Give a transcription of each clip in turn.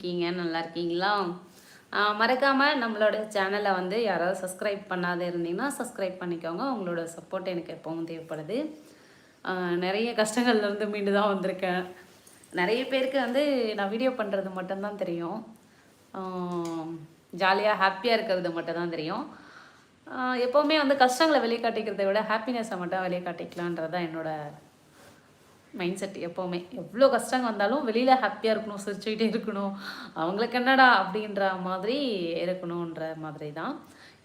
இருக்கீங்க நல்லா இருக்கீங்களா? மறக்காமல் நம்மளோட சேனலை வந்து யாராவது சப்ஸ்கிரைப் பண்ணாத இருந்தீங்கன்னா சப்ஸ்கிரைப் பண்ணிக்கோங்க. உங்களோட சப்போர்ட் எனக்கு எப்பவும் தேவைப்படுது. நிறைய கஷ்டங்கள்லேருந்து மீண்டு தான் வந்திருக்கேன். நிறைய பேருக்கு வந்து நான் வீடியோ பண்ணுறது மட்டும்தான் தெரியும். ஜாலியாக ஹாப்பியாக இருக்கிறது மட்டும்தான் தெரியும். எப்போவுமே வந்து கஷ்டங்களை வெளியே காட்டிக்கிறத விட ஹாப்பினஸை மட்டும் வெளிக்காட்டிக்கலான்றது தான் என்னோட மைண்ட் செட் எப்போவுமே. எவ்வளோ கஷ்டங்க வந்தாலும் வெளியில் ஹாப்பியாக இருக்கணும் சிரிச்சுக்கிட்டே இருக்கணும். அவங்களுக்கு என்னடா அப்படின்ற மாதிரி இருக்கணுன்ற மாதிரி தான்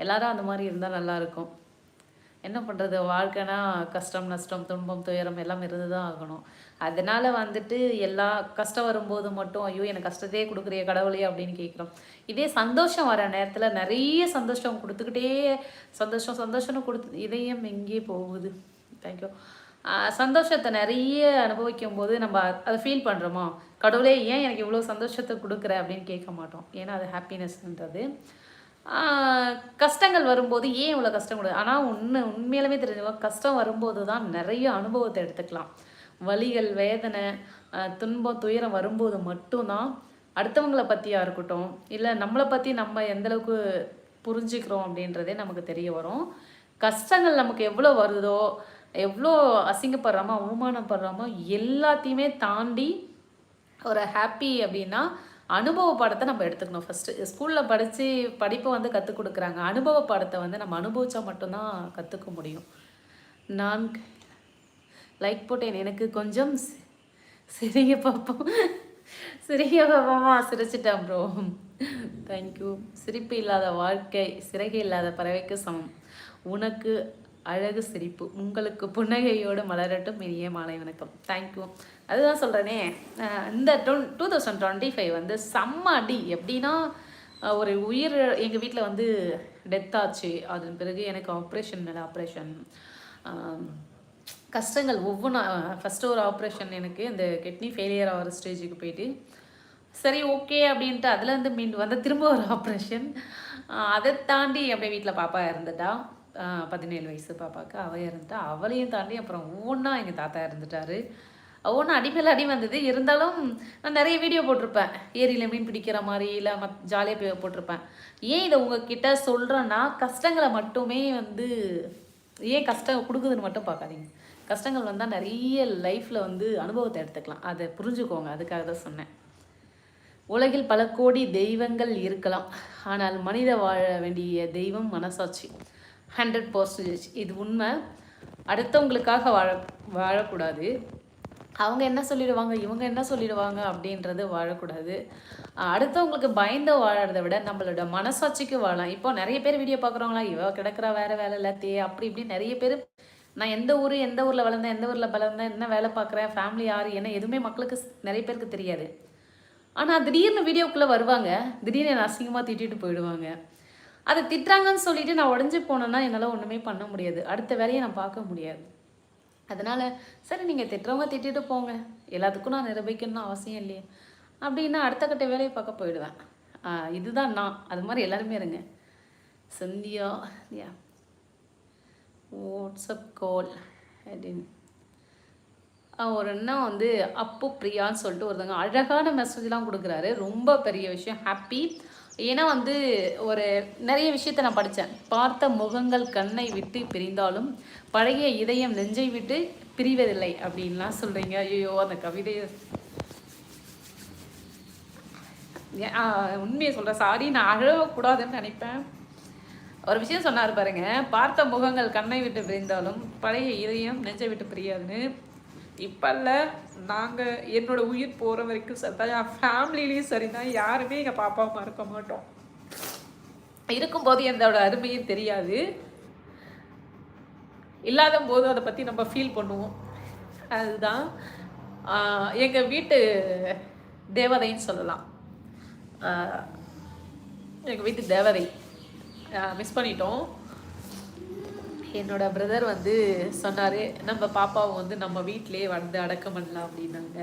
எல்லாரும் அந்த மாதிரி இருந்தால் நல்லாயிருக்கும் என்ன பண்ணுறது வாழ்க்கைனா கஷ்டம் நஷ்டம் துன்பம் துயரம் எல்லாம் இருந்து தான் ஆகணும். அதனால் வந்துட்டு எல்லா கஷ்டம் வரும்போது மட்டும் ஐயோ எனக்கு கஷ்டத்தையே கொடுக்குறிய கடவுளே அப்படின்னு கேட்குறோம் இதே சந்தோஷம் வர நேரத்தில் நிறைய சந்தோஷம் கொடுத்துக்கிட்டே சந்தோஷம் சந்தோஷம்னு கொடுத்து இதயம் எங்கே போகுது? தேங்க்யூ சந்தோஷத்தை நிறைய அனுபவிக்கும் போது நம்ம அதை ஃபீல் பண்ணுறோமா கடவுளே ஏன் எனக்கு இவ்வளோ சந்தோஷத்தை கொடுக்குற அப்படின்னு கேட்க மாட்டோம். ஏன்னா அது ஹாப்பினஸ்ன்றது கஷ்டங்கள் வரும்போது ஏன் இவ்வளோ கஷ்டம் கொடு? ஆனால் ஒன்று உண்மையிலுமே தெரிஞ்சவங்க கஷ்டம் வரும்போது தான் நிறைய அனுபவத்தை எடுத்துக்கலாம். வலிகள் வேதனை துன்பம் துயரம் வரும்போது மட்டும்தான் அடுத்தவங்களை பற்றியாக இருக்கட்டும் இல்லை நம்மளை பற்றி நம்ம எந்தளவுக்கு புரிஞ்சுக்கிறோம் அப்படின்றதே நமக்கு தெரிய வரும். கஷ்டங்கள் நமக்கு எவ்வளோ வருதோ எவ்வளோ அசிங்கப்படுறாமோ அவமானப்படுறாமோ எல்லாத்தையுமே தாண்டி ஒரு ஹாப்பி அப்படின்னா அனுபவ பாடத்தை நம்ம எடுத்துக்கணும் ஃபஸ்ட்டு ஸ்கூலில் படித்து படிப்பை வந்து கற்றுக் கொடுக்குறாங்க. அனுபவ பாடத்தை வந்து நம்ம அனுபவித்தா மட்டும்தான் கற்றுக்க முடியும். நான் லைக் போட்டேன். எனக்கு கொஞ்சம் சிறிய பாப்போம் சிறிய பாப்பமா சிரிச்சிட்டேன் ப்ரோ தேங்க்யூ சிரிப்பு இல்லாத வாழ்க்கை சிறகு இல்லாத பறவைக்கு சமம். உனக்கு அழகு சிரிப்பு. உங்களுக்கு புன்னகையோடு மலரட்டும் இனிய மாலை வணக்கம். தேங்க்யூ அதுதான் சொல்கிறேனே இந்த டொன் டூ தௌசண்ட் டுவெண்ட்டி ஃபைவ் வந்து செம்ம அடி. எப்படின்னா ஒரு உயிர் எங்கள் வீட்டில் வந்து டெத் ஆச்சு. அதன் பிறகு எனக்கு ஆப்ரேஷன் மேலே ஆப்ரேஷன் கஷ்டங்கள் ஒவ்வொன்றா ஃபஸ்ட்டு ஒரு ஆப்ரேஷன் எனக்கு இந்த கிட்னி ஃபெயிலியர் ஆகிற ஸ்டேஜுக்கு போயிட்டு சரி ஓகே அப்படின்ட்டு அதுலேருந்து மீண்டு வந்த திரும்ப ஒரு ஆப்ரேஷன் அதை தாண்டி அப்படியே வீட்டில் பாப்பா இறந்துட்டா. பதினேழு வயசு பாப்பாவுக்கு. அவள் இறந்துட்டா. அவளையும் தாண்டி அப்புறம் ஒவ்வொன்றா எங்கள் தாத்தா இருந்துட்டாரு ஒவ்வொன்றும் அடிமையில் அடி வந்தது. இருந்தாலும் நான் நிறைய வீடியோ போட்டிருப்பேன். ஏரியில் மீன் பிடிக்கிற மாதிரி இல்லை மத் ஜாலியாக போட்டிருப்பேன். ஏன் இதை உங்ககிட்ட சொல்கிறேன்னா கஷ்டங்களை மட்டுமே வந்து ஏன் கஷ்டம் கொடுக்குதுன்னு மட்டும் பார்க்காதீங்க. கஷ்டங்கள் வந்தால் நிறைய லைஃப்பில் வந்து அனுபவத்தை எடுத்துக்கலாம். அதை புரிஞ்சுக்கோங்க. அதுக்காக தான் சொன்னேன். உலகில் பல கோடி தெய்வங்கள் இருக்கலாம். ஆனால் மனித வாழ வேண்டிய தெய்வம் மனசாட்சி. ஹண்ட்ரட் பர்சன்டேஜ் இது உண்மை. அடுத்தவங்களுக்காக வாழ வாழக்கூடாது. அவங்க என்ன சொல்லிடுவாங்க? இவங்க என்ன சொல்லிடுவாங்க? அப்படின்றது வாழக்கூடாது. அடுத்தவங்களுக்கு பயந்து வாழறதை விட நம்மளோட மனசாட்சிக்கு வாழலாம். இப்போ நிறைய பேர் வீடியோ பார்க்குறவங்களா இவ கிடக்குறா வேறு வேலை இல்லாத்தையே அப்படி இப்படி நிறைய பேர் நான் எந்த ஊர் எந்த ஊரில் வளர்ந்தேன் எந்த ஊரில் வளர்ந்தேன் என்ன வேலை பார்க்குறேன் ஃபேமிலி யார் என்ன? எதுவுமே மக்களுக்கு நிறைய பேருக்கு தெரியாது. ஆனால் திடீர்னு வீடியோக்குள்ளே வருவாங்க. திடீர்னு என்னை அசிங்கமாக திட்டிட்டு போயிடுவாங்க. அதை திட்டுறாங்கன்னு சொல்லிட்டு நான் உடஞ்சி போனேன்னா என்னால் ஒன்றுமே பண்ண முடியாது. அடுத்த வேலையை நான் பார்க்க முடியாது. அதனால் சரி நீங்கள் திட்டுறவங்க திட்டிட்டு போங்க. எல்லாத்துக்கும் நான் நிரூபிக்கணும்னு அவசியம் இல்லையே. அப்படின்னா அடுத்த கட்ட வேலையை பார்க்க போயிடுவேன். இதுதான் நான். அது மாதிரி எல்லாருமே இருங்க. சந்தியா யா. வாட்ஸ்அப் கால் அப்படின்னு. ஒரு அண்ணா வந்து அப்பு பிரியான்னு சொல்லிட்டு ஒருத்தவங்க அழகான மெசேஜ்லாம் கொடுக்குறாரு. ரொம்ப பெரிய விஷயம். ஹாப்பி ஏன்னா வந்து ஒரு நிறைய விஷயத்த நான் படித்தேன் பார்த்த முகங்கள் கண்ணை விட்டு பிரிந்தாலும் பழைய இதயம் நெஞ்சை விட்டு பிரிவதில்லை அப்படின்லாம் சொல்கிறீங்க ஐயோ அந்த கவிதையை உண்மையை சொல்கிறேன் சாரி நான் அழகக்கூடாதுன்னு நினைப்பேன். ஒரு விஷயம் சொன்னார் பாருங்க. பார்த்த முகங்கள் கண்ணை விட்டு பிரிந்தாலும் பழைய இதயம் நெஞ்சை விட்டு பிரியாதுன்னு. இப்போ இல்லை நாங்கள் என்னோடய உயிர் போகிற வரைக்கும் சரிதான் என் ஃபேமிலிலையும் சரிதான் யாருமே எங்கள் பாப்பாவை மறக்க மாட்டோம். இருக்கும்போது என்னோட அருமையும் தெரியாது. இல்லாத போது அதை பற்றி நம்ம ஃபீல் பண்ணுவோம். அதுதான் எங்கள் வீட்டு தேவதைன்னு சொல்லலாம். எங்கள் வீட்டு தேவதை. மிஸ் பண்ணிட்டோம். என்னோட பிரதர் வந்து சொன்னார் நம்ம பாப்பாவை வந்து நம்ம வீட்டிலேயே வந்து அடக்கம் பண்ணலாம் அப்படின்னாங்க.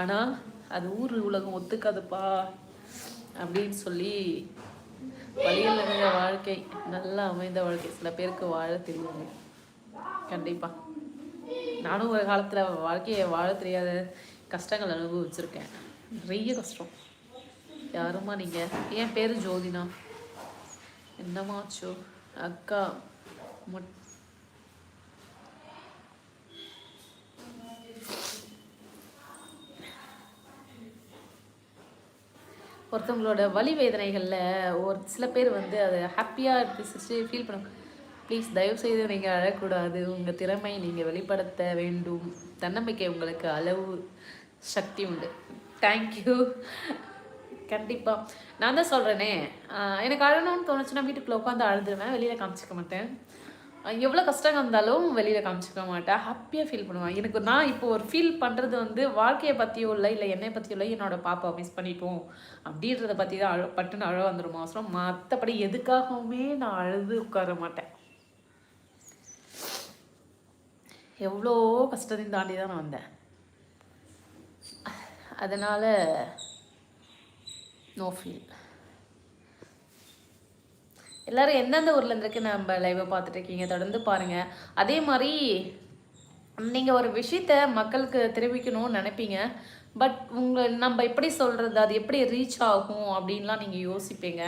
ஆனால் அது ஊர் உலகம் ஒத்துக்காதுப்பா அப்படின்னு சொல்லி வழியில் இருந்த வாழ்க்கை நல்லா அமைந்த வாழ்க்கை. சில பேருக்கு வாழ தெரியுங்க கண்டிப்பாக நானும் ஒரு காலத்தில் வாழ்க்கையை வாழ தெரியாத கஷ்டங்கள் அனுபவிச்சிருக்கேன். நிறைய கஷ்டம். யாரும்மா நீங்கள் என் பேர் ஜோதினா. என்னமாச்சோ அக்கா முட் ஒருத்தவங்களோட வலி வேதனைகளில் ஒரு சில பேர் வந்து அதை ஹாப்பியாக எடுத்து ஃபீல் பண்ண ப்ளீஸ் தயவுசெய்து நீங்கள் அழக்கூடாது. உங்கள் திறமை நீங்கள் வெளிப்படுத்த வேண்டும். தன்னம்பிக்கை உங்களுக்கு அளவு சக்தி உண்டு. தேங்க்யூ கண்டிப்பாக நான் தான் சொல்கிறேனே எனக்கு அழணும்னு தோணுச்சுன்னா வீட்டுக்குள்ளே உட்காந்து அழுதுருவேன். வெளியில் காமிச்சிக்க மாட்டேன். எவ்வளோ கஷ்டம் வந்தாலும் வெளியில் காமிச்சிக்க மாட்டேன் ஹாப்பியாக ஃபீல் பண்ணுவேன் எனக்கு நான் இப்போ ஒரு ஃபீல் பண்ணுறது வந்து வாழ்க்கையை பற்றியோ இல்லை இல்லை என்னை பற்றியோ இல்லை என்னோடய பாப்பா மிஸ் பண்ணிட்டோம் அப்படின்றத பற்றி தான் அழ பட்டுன்னு அழ வந்துடும் அவசரம் மற்றபடி எதுக்காகவுமே நான் அழுது உட்கார மாட்டேன். எவ்வளோ கஷ்டத்தையும் தாண்டி தான் நான் வந்தேன். அதனால் நோ ஃபீல் எல்லாரும் எந்தெந்த ஊர்ல இருந்துருக்கு நம்ம லைவை பார்த்துட்டு இருக்கீங்க? தொடர்ந்து பாருங்க. அதே மாதிரி நீங்க ஒரு விஷயத்த மக்களுக்கு தெரிவிக்கணும்னு நினைப்பீங்க. பட் உங்களை நம்ம எப்படி சொல்றது? அது எப்படி ரீச் ஆகும்? அப்படின்லாம் நீங்க யோசிப்பீங்க.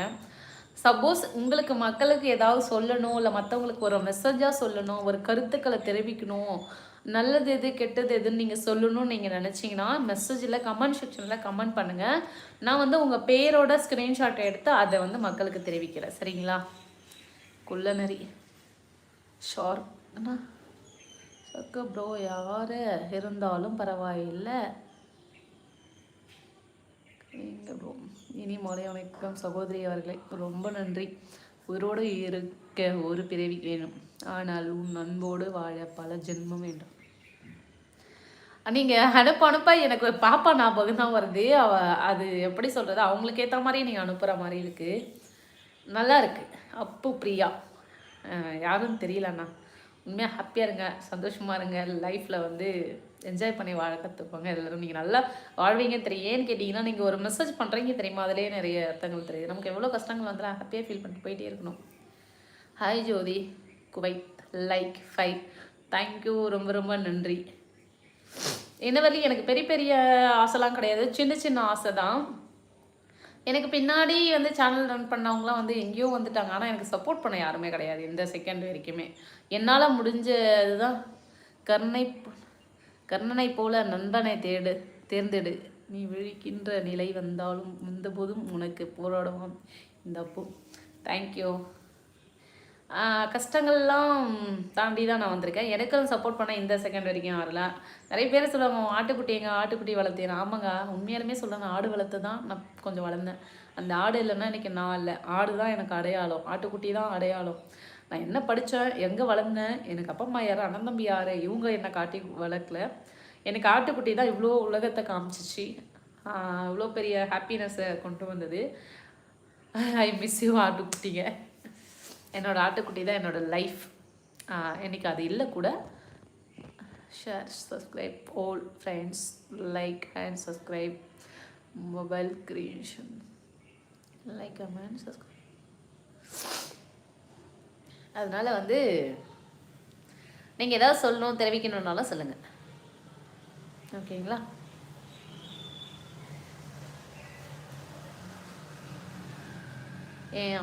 சப்போஸ் உங்களுக்கு மக்களுக்கு ஏதாவது சொல்லணும் இல்லை மற்றவங்களுக்கு ஒரு மெசேஜாக சொல்லணும் ஒரு கருத்துக்களை தெரிவிக்கணும் நல்லது எது கெட்டது எதுன்னு நீங்கள் சொல்லணும்னு நீங்கள் நினச்சிங்கன்னா மெசேஜில் கமெண்ட் செக்ஷனில் கமெண்ட் பண்ணுங்கள் நான் வந்து உங்கள் பேரோட ஸ்க்ரீன்ஷாட்டை எடுத்து அதை வந்து மக்களுக்கு தெரிவிக்கிறேன். சரிங்களா? குள்ளநரி. ஷார்ப் அண்ணா சக்க ப்ரோ யார்? இருந்தாலும் பரவாயில்லை. ப்ரோ இனி மாலை வணக்கம் சகோதரி அவர்களே. ரொம்ப நன்றி. உயிரோடு இருக்க ஒரு பிறவி வேணும். ஆனால் உன் அன்போடு வாழ பல ஜென்மம் வேண்டும். நீங்கள் அனுப்ப அனுப்ப. எனக்கு பாப்பா ஞாபகம் தான் வருது. அவ அது எப்படி சொல்கிறது அவங்களுக்கு ஏற்ற மாதிரி நீங்கள் அனுப்புகிற மாதிரி இருக்குது நல்லா இருக்குது அப்பு பிரியா. யாரும் தெரியலண்ணா. உண்மையாக ஹாப்பியாக இருங்க சந்தோஷமாக இருங்க. லைஃப்பில் வந்து என்ஜாய் பண்ணி வாழ கற்றுக்கோங்க எல்லோரும் நீங்கள் நல்லா வாழ்வீங்கன்னு தெரியும் ஏன்னு கேட்டிங்கன்னா நீங்கள் ஒரு மெசேஜ் பண்ணுறீங்க தெரியுமா? அதிலே நிறைய அர்த்தங்கள் தெரியுது. நமக்கு எவ்வளோ கஷ்டங்கள் வந்தாலும் ஹாப்பியாக ஃபீல் பண்ணிட்டு போயிட்டே இருக்கணும். Hi Jothi. Kuwait. Like five thank you ரொம்ப ரொம்ப நன்றி. என்ன வரையும் எனக்கு பெரிய பெரிய ஆசைலாம் கிடையாது. சின்ன சின்ன ஆசை தான் எனக்கு பின்னாடி வந்து சேனல் ரன் பண்ணவங்களாம் வந்து எங்கேயோ வந்துட்டாங்க. ஆனால் எனக்கு சப்போர்ட் பண்ண யாருமே கிடையாது. இந்த செகண்ட் வரைக்குமே. என்னால் முடிஞ்ச இதுதான் கருணை கர்ணனை போல நண்பனை தேடு தேர்ந்தெடு. நீ விழிக்கின்ற நிலை வந்தாலும் வந்தபோதும் உனக்கு போராடுவான். இந்த அப்போ தேங்க்யூ கஷ்டங்கள்லாம் தாண்டி தான் நான் வந்திருக்கேன். எனக்கும் சப்போர்ட் பண்ண இந்த செகண்ட் வரைக்கும் வரல. நிறைய பேர் சொல்லுவாங்க ஆட்டுக்குட்டி எங்கள் ஆட்டுக்குட்டி வளர்த்தேன் ஆமாங்க உண்மையாலுமே சொல்லுங்க ஆடு வளர்த்து தான் நான் கொஞ்சம் வளர்ந்தேன். அந்த ஆடு இல்லைன்னா இன்றைக்கி நான் இல்லை ஆடு தான் எனக்கு அடையாளம். ஆட்டுக்குட்டி தான் அடையாளம். நான் என்ன படித்தேன் எங்கே வளர்ந்தேன்? எனக்கு அப்பா அம்மா யார்? அண்ணன் தம்பி யார்? இவங்க என்னை காட்டி வளர்க்கல. எனக்கு ஆட்டுக்குட்டி தான் இவ்வளோ உலகத்தை காமிச்சிச்சு. இவ்வளோ பெரிய ஹாப்பினஸ்ஸை கொண்டு வந்தது. ஐ மிஸ் யூ ஆட்டுக்குட்டிங்க. என்னோட ஆட்டுக்குட்டி தான் என்னோட லைஃப் எனக்கு அது இல்லை கூட. Share subscribe all friends like and subscribe mobile creation like and subscribe அதனால் வந்து நீங்கள் ஏதாவது சொல்லணும் தெரிவிக்கணுன்னாலும் சொல்லுங்கள் ஓகேங்களா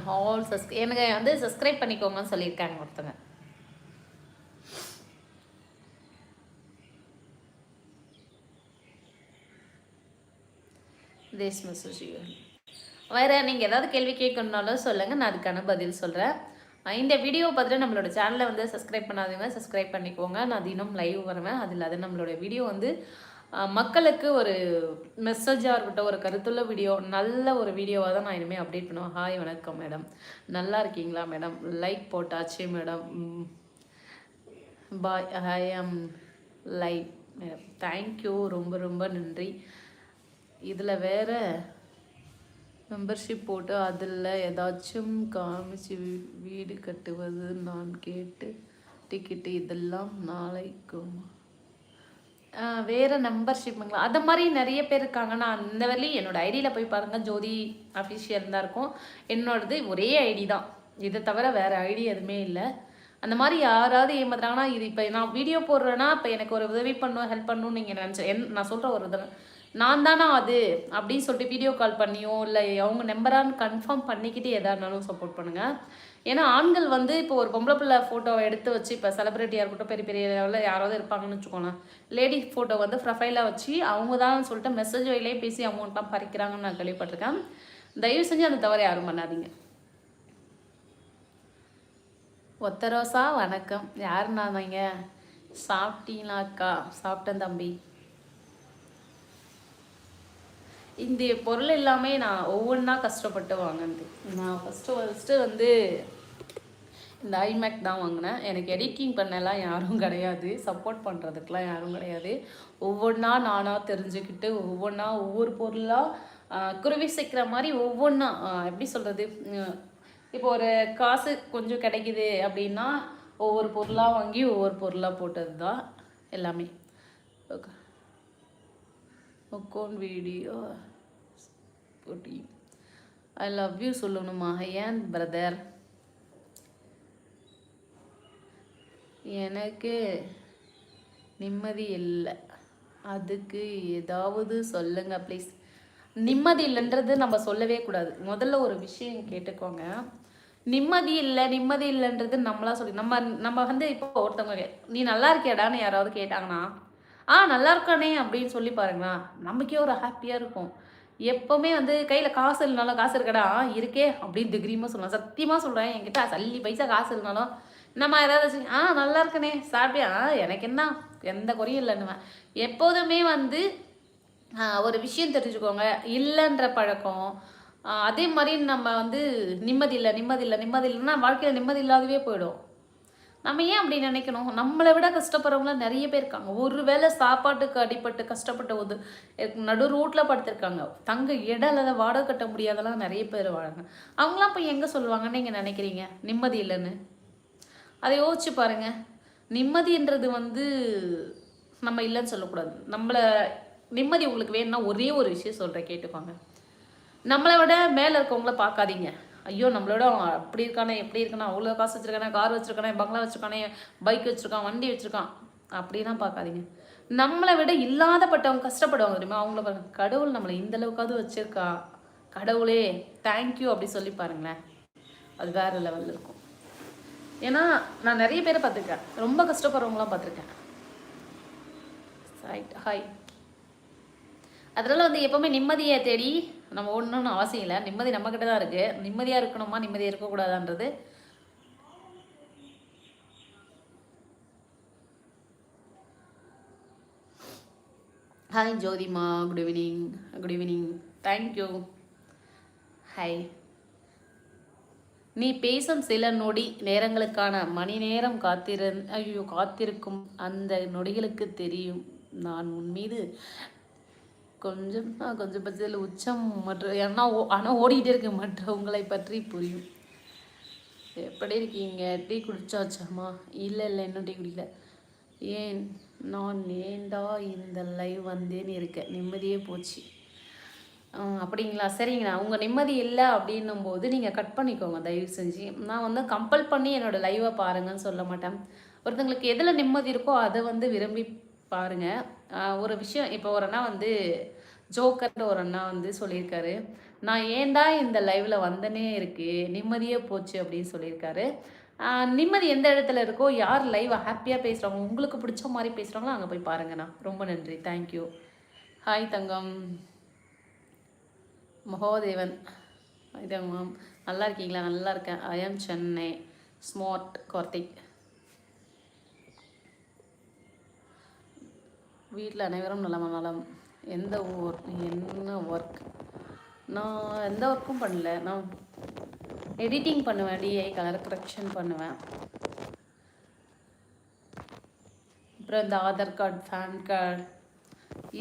ஹால் சஸ் எனக்கு வந்து சப்ஸ்கிரைப் பண்ணிக்கோங்கன்னு சொல்லியிருக்காங்க ஒருத்தங்க தேஸ் மெசேஜ் வேறு நீங்கள் ஏதாவது கேள்வி கேட்கணுன்னாலும் சொல்லுங்கள் நான் அதுக்கான பதில் சொல்கிறேன் இந்த வீடியோ பார்த்துட்டு நம்மளோட சேனலை வந்து சப்ஸ்கிரைப் பண்ணாதவங்க சப்ஸ்கிரைப் பண்ணிக்கோங்க. நான் தினம் லைவ் வருவேன். அது இல்லாத நம்மளோட வீடியோ வந்து மக்களுக்கு ஒரு மெசேஜாக இருக்கட்டும் ஒரு கருத்துள்ள வீடியோ நல்ல ஒரு வீடியோவாக தான் நான் இனிமேல் அப்டேட் பண்ணுவேன். ஹாய் வணக்கம் மேடம் நல்லா இருக்கீங்களா மேடம் லைக் போட்டாச்சு madam bye I am live madam thank you ரொம்ப ரொம்ப நன்றி. இதில் வேற மெம்பர்ஷிப் போட்டு அதில் ஏதாச்சும் காமிச்சு வீ- வீடு கட்டுவது நான் கேட்டு டிக்கெட்டு இதெல்லாம் நாளைக்குமா வேறு மெம்பர்ஷிப்புங்களா அந்த மாதிரி நிறைய பேர் இருக்காங்க நான் இந்த வரையும் என்னோடய ஐடியில் போய் பாருங்கள் ஜோதி அஃபிஷியல் தான் இருக்கும். என்னோடது ஒரே ஐடி தான். இதை தவிர வேறு ஐடி எதுவுமே இல்லை. அந்த மாதிரி யாராவது ஏமாத்துறாங்கன்னா இது இப்போ நான் வீடியோ போடுறேன்னா இப்போ எனக்கு ஒரு உதவி பண்ணும் ஹெல்ப் பண்ணணும்னு நீங்கள் நினச்ச என் நான் சொல்கிற ஒரு உதவி. நான் தானா அது? அப்படின்னு சொல்லிட்டு வீடியோ கால் பண்ணியோ இல்லை அவங்க நம்பரான்னு கன்ஃபார்ம் பண்ணிக்கிட்டு எதா இருந்தாலும் சப்போர்ட் பண்ணுங்கள் ஏன்னா ஆண்கள் வந்து இப்போ ஒரு பொம்பளை பிள்ளை ஃபோட்டோவை எடுத்து வச்சு இப்போ செலிப்ரிட்டியாக இருக்கட்டும் பெரிய பெரிய லெவலில் யாராவது இருப்பாங்கன்னு வச்சுக்கோங்களேன் லேடி ஃபோட்டோ வந்து ப்ரொஃபைலாக வச்சு அவங்க தான் சொல்லிட்டு மெசேஜ் வழியிலே பேசி அமௌண்ட்லாம் பறிக்கிறாங்கன்னு நான் கேள்விப்பட்டிருக்கேன். தயவு செஞ்சு அந்த தவிர யாரும் பண்ணாதீங்க. ஒத்த ரோசா வணக்கம். யாருண்ணா நீங்க? சாப்பிட்டீங்களாக்கா? சாப்பிட்டேன் தம்பி. இந்த பொருள் எல்லாமே நான் ஒவ்வொன்றா கஷ்டப்பட்டு வாங்கினது. நான் ஃபஸ்ட்டு ஃபஸ்ட்டு வந்து இந்த ஐமேக் தான் வாங்கினேன். எனக்கு எடிட்டிங் பண்ணலாம் யாரும் கிடையாது. சப்போர்ட் பண்ணுறதுக்கெலாம் யாரும் கிடையாது. ஒவ்வொன்றா நானாக தெரிஞ்சுக்கிட்டு ஒவ்வொன்றா ஒவ்வொரு பொருளாக குருவி சேர்க்குற மாதிரி ஒவ்வொன்றா எப்படி சொல்கிறது இப்போ ஒரு காசு கொஞ்சம் கிடைக்குது அப்படின்னா ஒவ்வொரு பொருளாக வாங்கி ஒவ்வொரு பொருளாக போட்டது தான் எல்லாமே. ஓகே. முக்கோன் வீடியோ போட்டி. ஐ லவ் யூ சொல்லணுமா? ஏன் பிரதர் எனக்கு நிம்மதி இல்லை. அதுக்கு ஏதாவது சொல்லுங்க ப்ளீஸ் நிம்மதி இல்லைன்றது நம்ம சொல்லவே கூடாது. முதல்ல ஒரு விஷயம் கேட்டுக்கோங்க. நிம்மதி இல்லை நிம்மதி இல்லைன்றது நம்மளா சொல்லி நம்ம நம்ம வந்து இப்போ ஒருத்தவங்க நீ நல்லா இருக்கியாடான்னு யாராவது கேட்டாங்கன்னா ஆ நல்லா இருக்கானே அப்படின்னு சொல்லி பாருங்களா. நமக்கே ஒரு ஹாப்பியாக இருக்கும். எப்போவுமே வந்து கையில் காசு இல்லைனாலும் காசு இருக்கடா இருக்கே அப்படின்னு திகிரியமாக சொல்லலாம். சத்தியமாக சொல்கிறேன் என்கிட்ட சல்லி பைசா காசு இல்லைனாலும். நம்ம ஏதாவது வச்சு, ஆ நல்லா இருக்கனே சாப்பிட்டியா? ஆ, எனக்கு என்ன? எந்த குறையும் இல்லைன்னுவேன். எப்போதுமே வந்து ஒரு விஷயம் தெரிஞ்சுக்கோங்க. இல்லைன்ற பழக்கம். அதே மாதிரி நம்ம வந்து நிம்மதி இல்லை நிம்மதி இல்லை நிம்மதி இல்லைன்னா வாழ்க்கையில் நிம்மதி இல்லாதவே போயிடும். நம்ம ஏன் அப்படி நினைக்கணும்? நம்மளை விட கஷ்டப்படுறவங்களாம் நிறைய பேர் இருக்காங்க. ஒரு வேளை சாப்பாட்டுக்கு அடிபட்டு கஷ்டப்பட்டு ஒரு நடு ரோட்டில் படுத்திருக்காங்க. தங்க இடம் இல்லாத வாடகை கட்ட முடியாதெல்லாம் நிறைய பேர் வாழாங்க அவங்களாம் போய் எங்கே சொல்லுவாங்கன்னு நீங்கள் நினைக்கிறீங்க? நிம்மதி இல்லைன்னு. அதை யோசிச்சு பாருங்கள் நிம்மதின்றது வந்து நம்ம இல்லைன்னு சொல்லக்கூடாது. நம்மளை நிம்மதி உங்களுக்கு வேணும்னா ஒரே ஒரு விஷயம் சொல்கிறேன் கேட்டுக்கோங்க. நம்மளை விட மேலே இருக்கவங்கள பார்க்காதீங்க. ஐயோ நம்மளோட அவன் அப்படி இருக்கானே எப்படி இருக்கானே அவ்வளோ காசு வச்சுருக்கானே கார் வச்சுருக்கானே பங்களா வச்சுருக்கானே பைக் வச்சுருக்கான் வண்டி வச்சுருக்கான். அப்படிலாம் பார்க்காதீங்க. நம்மளை விட இல்லாதப்பட்டவங்க கஷ்டப்படுவாங்க தெரியுமா? அவங்கள பாருங்க கடவுள் நம்மளை இந்த அளவுக்காவது வச்சுருக்கா? கடவுளே தேங்க்யூ அப்படி சொல்லி பாருங்களேன். அது வேற லெவலில் இருக்கும். ஏன்னா நான் நிறைய பேரை பார்த்துருக்கேன். ரொம்ப கஷ்டப்படுறவங்களாம் பார்த்துருக்கேன். ரைட் ஹாய் அதனால் வந்து எப்போவுமே நிம்மதியை தேடி நம்ம ஒன்றுன்னு அவசியம் இல்லை. நிம்மதி நம்மக்கிட்ட தான் இருக்குது நிம்மதியாக இருக்கணுமா? நிம்மதியாக இருக்கக்கூடாதான்றது. Hi ஜோதிமா. Good evening good evening thank you hi நீ பேசும் சில நொடி நேரங்களுக்கான மணி நேரம் காத்திரு ஐயோ காத்திருக்கும் அந்த நொடிகளுக்கு தெரியும். நான் உன் மீது கொஞ்சம் கொஞ்சம் பட்சத்தில் உச்சம் மற்ற ஏன்னா ஓ- ஆனால் ஓடிக்கிட்டே இருக்க. மற்றவங்களை பற்றி புரியும். எப்படி இருக்கீங்க? டீ குடிச்சாச்சாம்மா? இல்லை இல்லை இன்னும் டீ குடிக்கல. ஏன்? நான் ஏண்டா இந்த லைவ் வந்தேன்னு இருக்கேன் நிம்மதியே போச்சு. அப்படிங்களா? சரிங்கண்ணா. உங்கள் நிம்மதி இல்லை அப்படின்னும் போது நீங்கள் கட் பண்ணிக்கோங்க. தயவு செஞ்சு. நான் வந்து கம்பல் பண்ணி என்னோடய லைவை பாருங்கன்னு சொல்ல மாட்டேன். ஒருத்தங்களுக்கு எதில் நிம்மதி இருக்கோ அதை வந்து விரும்பி பாருங்கள் ஒரு விஷயம் இப்போ ஒரு அண்ணா வந்து ஜோக்கர்ன்ற ஒரு அண்ணா வந்து சொல்லியிருக்காரு. நான் ஏன்டா இந்த லைவில் வந்தனே இருக்கு நிம்மதியே போச்சு அப்படின்னு சொல்லியிருக்காரு. நிம்மதி எந்த இடத்துல இருக்கோ யார் லைவை ஹாப்பியாக பேசுகிறாங்க உங்களுக்கு பிடிச்ச மாதிரி பேசுகிறாங்களோ அங்கே போய் பாருங்கண்ணா. ரொம்ப நன்றி. Thank you hi Thangam. Mahadevan. இதங்க ma'am நல்லா இருக்கீங்களா? நல்லா இருக்கேன். ஐ ஆம் சென்னை ஸ்மார்ட் கார்த்திக் வீட்டில் அனைவரும் நலம் நலம் எந்த ஊர் என்ன ஒர்க் நான் எந்த ஒர்க்கும் பண்ணல. நான் எடிட்டிங் பண்ணுவேன் டிஐ கலர் கரெக்ஷன் பண்ணுவேன். அப்புறம் இந்த ஆதார் கார்டு பேன் கார்டு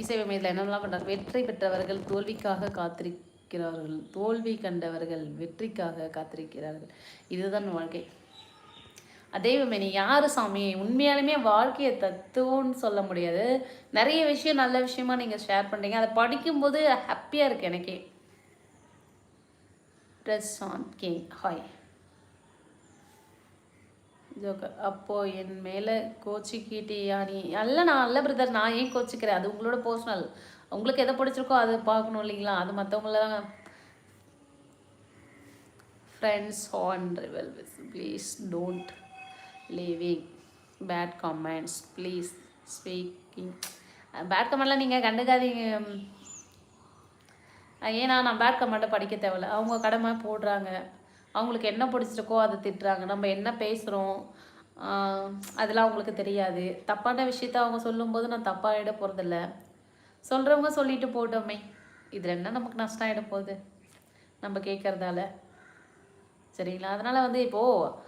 இசேவை மையத்தில் என்னெல்லாம் பண்ணுறாங்க வெற்றி பெற்றவர்கள் தோல்விக்காக காத்திருக்கிறார்கள். தோல்வி கண்டவர்கள் வெற்றிக்காக காத்திருக்கிறார்கள். இதுதான் வாழ்க்கை. தெய்வமே நீ யாரு சாமி? உண்மையாலுமே வாழ்க்கையை தத்துவம்னு சொல்ல முடியாது. நிறைய விஷயம் நல்ல விஷயமா நீங்கள் ஷேர் பண்ணுறீங்க அதை படிக்கும்போது ஹாப்பியாக இருக்குது எனக்கே. Dress on king hi joker அப்போது என் மேலே கோச்சிக்கிட்டியா நீ அல்ல நான் அல்ல பிரதர் நான் ஏன் கோச்சிக்கிறேன்? அது உங்களோட பர்சனல் உங்களுக்கு எதை பிடிச்சிருக்கோ அதை பார்க்கணும் இல்லைங்களா? அது மற்றவங்கள friends and rival please don't leaving bad comments please speaking bad கமெண்ட்லாம் நீங்கள் கண்டுக்காதீங்க. ஏன்னா நான் பேட் கமெண்ட்டை படிக்க தேவையில்ல. அவங்க கடமை போடுறாங்க. அவங்களுக்கு என்ன பிடிச்சிருக்கோ அதை திட்டுறாங்க. நம்ம என்ன பேசுகிறோம் அதெல்லாம் அவங்களுக்கு தெரியாது. தப்பான விஷயத்த அவங்க சொல்லும்போது நான் தப்பாக ஆகிட போகிறதில்ல சொல்கிறவங்க சொல்லிட்டு போட்டோமே. இதில் என்ன நமக்கு நஷ்டம் ஆகிட போகுது? நம்ம கேட்குறதால சரிங்களா? அதனால் வந்து இப்போது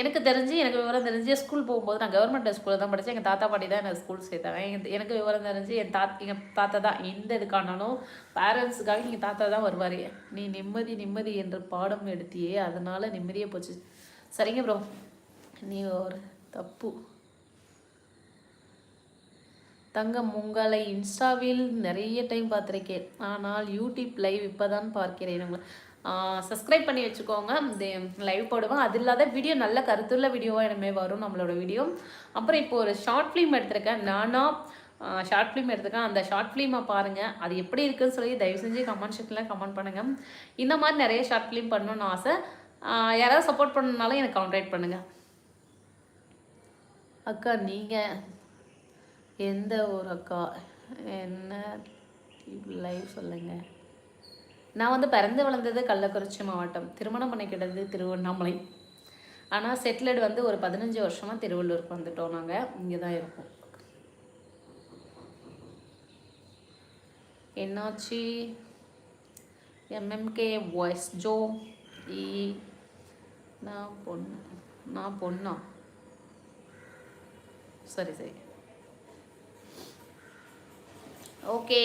எனக்கு தெரிஞ்சு எனக்கு விவரம் தெரிஞ்சு ஸ்கூல் போகும்போது நான் கவர்மெண்ட் ஸ்கூலில் தான் படித்தேன் எங்கள் தாத்தா பாட்டி தான் எனக்கு ஸ்கூல் சேர்த்தாங்க. எங்கள் எனக்கு விவரம் தெரிஞ்சு என் தாத் எங்கள் தாத்தா தான் எந்த இதுக்கானாலும் பேரண்ட்ஸுக்காக எங்கள் தாத்தா தான் வருவார். நீ நிம்மதி நிம்மதி என்று பாடம் எடுத்தியே அதனால் நிம்மதியே போச்சு. சரிங்க ப்ரோ நீ ஒரு தப்பு. தங்கம் உங்களை இன்ஸ்டாவில் நிறைய டைம் பார்த்துருக்கேன். ஆனால் யூடியூப் லைவ் இப்போ தான் பார்க்கிறேன். உங்களை சப்ஸ்கிரைப் பண்ணி வச்சுக்கோங்க. இந்த லைவ் போடுவேன். அது இல்லாத வீடியோ நல்ல கருத்துள்ள வீடியோவாக இனிமேல் வரும் நம்மளோட வீடியோ அப்புறம் இப்போ ஒரு ஷார்ட் ஃபிலிம் எடுத்திருக்கேன். நானாக ஷார்ட் ஃபிலிம் எடுத்திருக்கேன். அந்த ஷார்ட் ஃபிலிமை பாருங்கள் அது எப்படி இருக்குன்னு சொல்லி தயவு செஞ்சு கமெண்ட் செக்ஷனில் கமெண்ட் பண்ணுங்கள் இந்த மாதிரி நிறைய ஷார்ட் ஃபிலிம் பண்ணணும்னு ஆசை. யாராவது சப்போர்ட் பண்ணனாலும் எனக்கு கான்டாக்ட் பண்ணுங்கள் அக்கா நீங்கள் எந்த ஒரு அக்கா? என்ன லைவ் சொல்லுங்கள் நான் வந்து பிறந்து வளர்ந்தது கள்ளக்குறிச்சி மாவட்டம். திருமணம் பண்ணிக்கிட்டது திருவண்ணாமலை. ஆனால் செட்டில்டு வந்து ஒரு பதினஞ்சு வருஷமாக திருவள்ளூருக்கு வந்துட்டோம் நாங்கள் இங்கே தான் இருக்கோம். என்னாச்சு? எம்எம்கே வாய்ஸ் ஜோ இ நான் பொண்ணு. நான் பொண்ணா? சரி சரி. ஓகே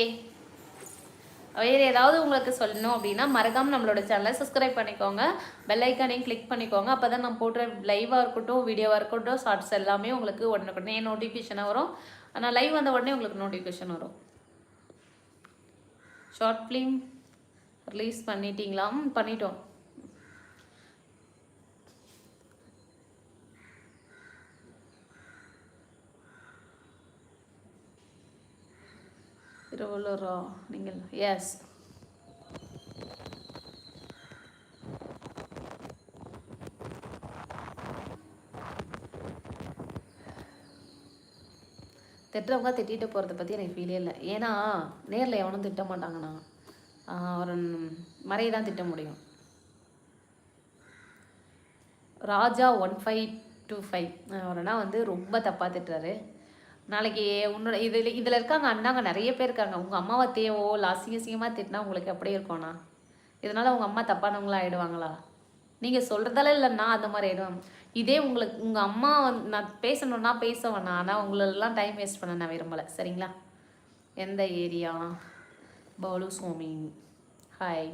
வேறு ஏதாவது உங்களுக்கு சொல்லணும் அப்படின்னா மறக்காமல் நம்மளோட சேனலை சப்ஸ்கிரைப் பண்ணிக்கோங்க. பெல் ஐக்கானையும் கிளிக் பண்ணிக்கோங்க. அப்போ தான் நான் போடுற லைவாக இருக்கட்டும் வீடியோவாக இருக்கட்டும் ஷார்ட்ஸ் எல்லாமே உங்களுக்கு உடனே நோட்டிஃபிகேஷனாக வரும். ஆனால் லைவ் வந்த உடனே உங்களுக்கு நோட்டிஃபிகேஷன் வரும். ஷார்ட் ஃபிலிம் ரிலீஸ் பண்ணிட்டீங்களா பண்ணிட்டோம். திருவள்ளூரா? நீங்கள் எஸ் திட்டுறவங்க திட்டிகிட்டு போகிறத பற்றி எனக்கு ஃபீலே இல்லை. ஏன்னா நேரில் எவனும் திட்ட மாட்டாங்கண்ணா. ஒரு மறையை தான் திட்ட முடியும். Raja one five two five அவரெல்லாம் வந்து ரொம்ப தப்பாக திட்டுறாரு. நாளைக்கு உன்னோட இதில் இதில் இருக்காங்க அண்ணாங்க நிறைய பேர் இருக்காங்க. உங்கள் அம்மாவை தேவோ இல்லை அசிங்க அசிங்கமாக திட்டினா உங்களுக்கு எப்படி இருக்கும்ண்ணா இதனால் உங்கள் அம்மா தப்பானவங்களா ஆகிடுவாங்களா நீங்கள் சொல்கிறதால இல்லைன்னா அந்த மாதிரி ஆகிடும் இதே உங்களுக்கு உங்கள் அம்மா வந்து நான் பேசணுன்னா பேச வேணாம் ஆனால் உங்களெல்லாம் டைம் வேஸ்ட் பண்ண நான் விரும்பலை. சரிங்களா? எந்த area? Balu Swami. Hi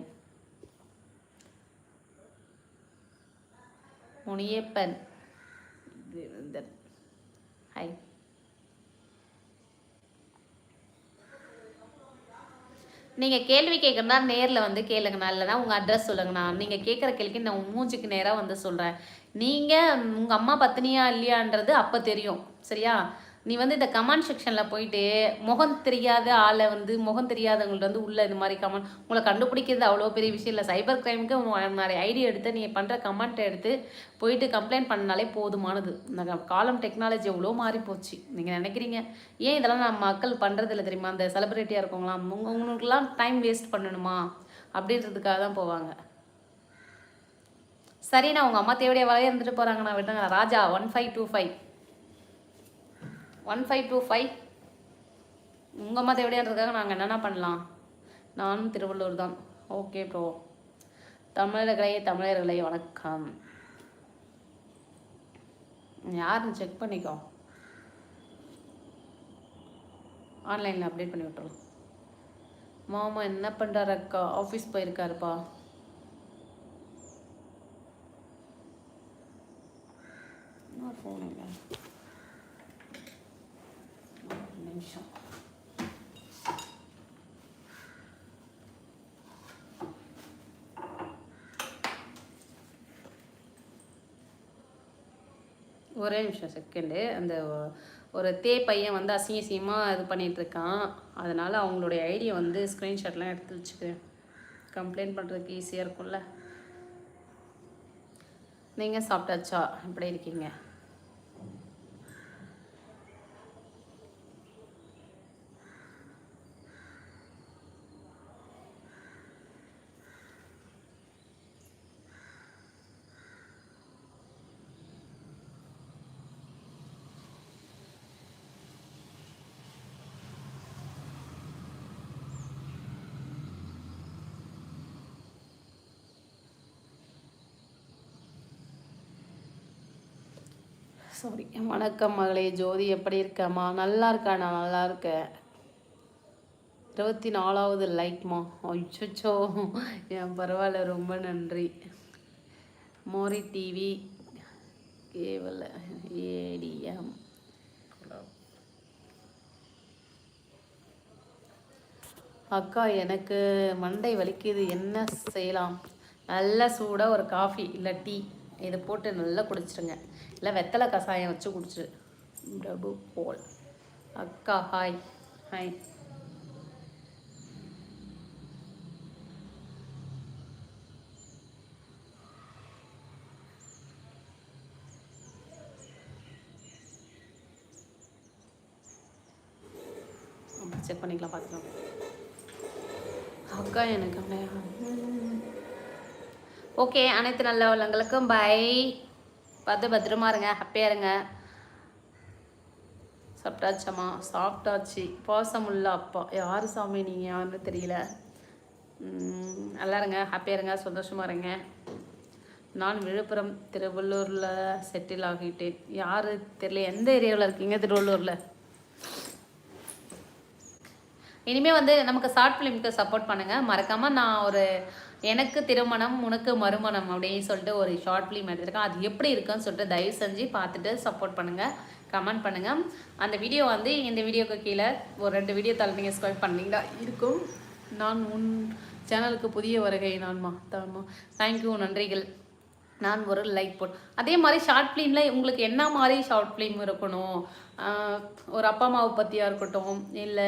Muniyappan. Hi நீங்கள் கேள்வி கேட்குறதா நேரில் வந்து கேளுங்கண்ணா இல்லைனா உங்கள் அட்ரஸ் சொல்லுங்கண்ணா நீங்கள் கேட்குற கேள்விக்கு நான் மூஞ்சிக்கு நேராக வந்து சொல்கிறேன் நீங்கள் உங்கள் அம்மா பத்தினியா இல்லையான்றது அப்போ தெரியும். சரியா? நீ வந்து இந்த கமெண்ட் செக்ஷனில் போயிட்டு முகம் தெரியாத ஆளை வந்து முகம் தெரியாதவங்கள்ட்ட வந்து உள்ள இது மாதிரி கமெண்ட் உங்களை கண்டுபிடிக்கிறது அவ்வளோ பெரிய விஷயம் இல்லை. சைபர் கிரைமுக்கு நிறைய ஐடியா எடுத்து நீங்கள் பண்ணுற கமெண்ட்டை எடுத்து போயிட்டு கம்ப்ளைண்ட் பண்ணாலே போதுமானது. இந்த காலம் டெக்னாலஜி எவ்வளோ மாறி போச்சு. நீங்கள் நினைக்கிறீங்க ஏன் இதெல்லாம் நம்ம மக்கள் பண்ணுறதில்ல தெரியுமா? அந்த செலிப்ரிட்டியாக இருக்கவங்களாம் உங்க உங்களுக்குலாம் டைம் வேஸ்ட் பண்ணணுமா? அப்படின்றதுக்காக தான் போவாங்க. சரிண்ணா உங்கள் அம்மா தேவையா வளைய இருந்துட்டு போகிறாங்கண்ணா விட்டாங்க Raja one five two five one five two five உங்கள் அம்மா தேவையான்றதுக்காக நாங்கள் என்னென்ன பண்ணலாம்? நானும் திருவள்ளூர் தான். ஓகே ப்ரோ தமிழர்களே தமிழர்களே வணக்கம். யாருன்னு செக் பண்ணிக்கோ. ஆன்லைனில் அப்டேட் பண்ணி விட்டுருவோம் மாமா என்ன பண்ணுறாரு அக்கா? ஆஃபீஸ் போயிருக்காருப்பா. ஃபோன் இல்லை. நிமிஷம். ஒரே நிமிஷம் செகண்டு அந்த ஒரு தே பையன் வந்து அசிங்க அசிங்கமாக இது பண்ணிகிட்ருக்கான் அதனால் அவங்களுடைய ஐடியை வந்து ஸ்க்ரீன்ஷாட்லாம் எடுத்து வச்சுக்கிறேன் கம்ப்ளைண்ட் பண்ணுறதுக்கு ஈஸியாக இருக்கும்ல. நீங்கள் சாப்பிட்டாச்சா? இப்படி இருக்கீங்க சாரி வணக்கம் மகளே ஜோதி எப்படி இருக்கம்மா? நல்லா இருக்கா நான் நல்லா இருக்கேன். இருபத்தி நாலாவது லைக்மா அச்சோ என் பரவாயில்ல ரொம்ப நன்றி. மோரி டிவி கேவல ஏடிஎம் அக்கா எனக்கு மண்டை வலிக்குது. என்ன செய்யலாம்? நல்ல சூடாக ஒரு காஃபி இல்லை டீ இதை போட்டு நல்லா குடிச்சிடுங்க. இல்லை வெத்தலை கஷாயம் வச்சு குடிச்சிடு டபு போல். அக்கா ஹாய் ஹாய் செக் பண்ணிக்கலாம் பார்த்துக்கலாம். அக்கா எனக்கு ஓகே அனைத்து நல்ல உள்ளங்களுக்கும் பை பத்து பத்திரமா இருங்க ஹாப்பியாக இருங்க. சாப்பிட்டாச்சம்மா? சாப்பிட்டாச்சு. பாசம் உள்ள அப்பா. யார் சாமி நீங்கள் யாருன்னு தெரியல. நல்லா இருங்க ஹாப்பியாக இருங்க சந்தோஷமாக இருங்க. நான் விழுப்புரம் திருவள்ளூரில் செட்டில் ஆகிட்டேன். யார் தெரியல? எந்த ஏரியாவில் இருக்கீங்க திருவள்ளூரில்? இனிமேல் வந்து நமக்கு ஷார்ட் ஃபிலிம்க்கு சப்போர்ட் பண்ணுங்கள் மறக்காமல் நான் ஒரு எனக்கு திருமணம் உனக்கு மறுமணம் அப்படின்னு சொல்லிட்டு ஒரு ஷார்ட் ஃபிலிம் எடுத்திருக்கேன். அது எப்படி இருக்குன்னு சொல்லிட்டு தயவு செஞ்சு பார்த்துட்டு சப்போர்ட் பண்ணுங்கள் கமெண்ட் பண்ணுங்கள் அந்த வீடியோ வந்து இந்த வீடியோக்கு கீழே ஒரு ரெண்டு வீடியோ தள்ளி நீங்கள் ஸ்வைப் பண்ணிங்கன்னா இருக்கும். நான் உன் சேனலுக்கு புதிய வருகை நான்மா தான்மா தேங்க்யூ நன்றிகள். நான் ஒரு லைக் போட் அதே மாதிரி ஷார்ட் ஃபிலிமில் உங்களுக்கு என்ன மாதிரி ஷார்ட் ஃபிலிம் இருக்கணும்? ஒரு அப்பா அம்மாவை பற்றியாக இருக்கட்டும் இல்லை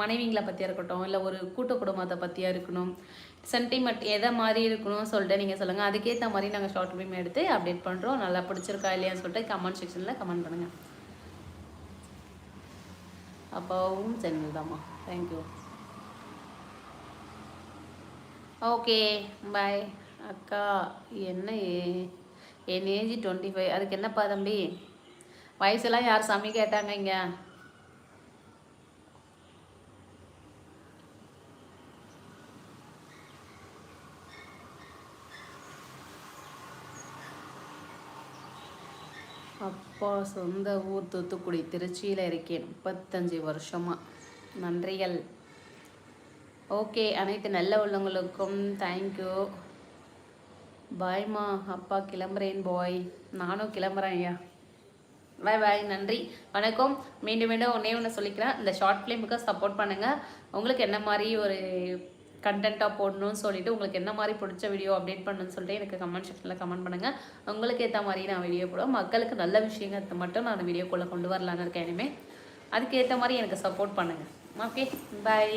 மனைவிங்களை பற்றியாக இருக்கட்டும் இல்லை ஒரு கூட்டு குடும்பத்தை பற்றியாக இருக்கணும் சென்டிமெண்ட் எதை மாதிரி இருக்கணும்னு சொல்லிட்டு நீங்கள் சொல்லுங்கள் அதுக்கேற்ற மாதிரி நாங்கள் ஷார்ட் ஃபிலிம் எடுத்து அப்டேட் பண்ணுறோம் நல்லா பிடிச்சிருக்கா இல்லையான்னு சொல்லிட்டு கமெண்ட் செக்ஷனில் கமெண்ட் பண்ணுங்கள் அப்பாவும் சென்னை தாம்மா தேங்க்யூ ஓகே பாய் அக்கா என்ன ஏ- என் ஏஜ் டுவெண்ட்டி ஃபைவ் அதுக்கு என்னப்பா தம்பி? வயசுலாம் யார் சாமி கேட்டாங்க இங்கே அப்பா சொந்த ஊர் தூத்துக்குடி திருச்சியில் இருக்கேன். முப்பத்தஞ்சு வருஷமா. நன்றிகள். ஓகே அனைத்து நல்ல உள்ளவங்களுக்கும் தேங்க்யூ பாய்மா அப்பா கிளம்புறேன் பாய் நானும் கிளம்புறேன் ஐயா. பாய் பாய் நன்றி. வணக்கம். மீண்டும் மீண்டும் ஒன்றே ஒன்று சொல்லிக்கிறேன். இந்த ஷார்ட் ஃபிலிமுக்கு சப்போர்ட் பண்ணுங்கள் உங்களுக்கு என்ன மாதிரி ஒரு கண்டென்ட்டாக போடணும்னு சொல்லிட்டு உங்களுக்கு என்ன மாதிரி பிடிச்ச வீடியோ அப்டேட் பண்ணணும்னு சொல்லிட்டு எனக்கு கமெண்ட் செக்ஷனில் கமெண்ட் பண்ணுங்கள் உங்களுக்கு ஏற்ற மாதிரி நான் வீடியோ போடுவேன். மக்களுக்கு நல்ல விஷயங்கிறது மட்டும் நான் வீடியோக்குள்ளே கொண்டு வரலான்னு இருக்கேன் இனிமேல் அதுக்கேற்ற மாதிரி எனக்கு சப்போர்ட் பண்ணுங்கள் ஓகே பாய்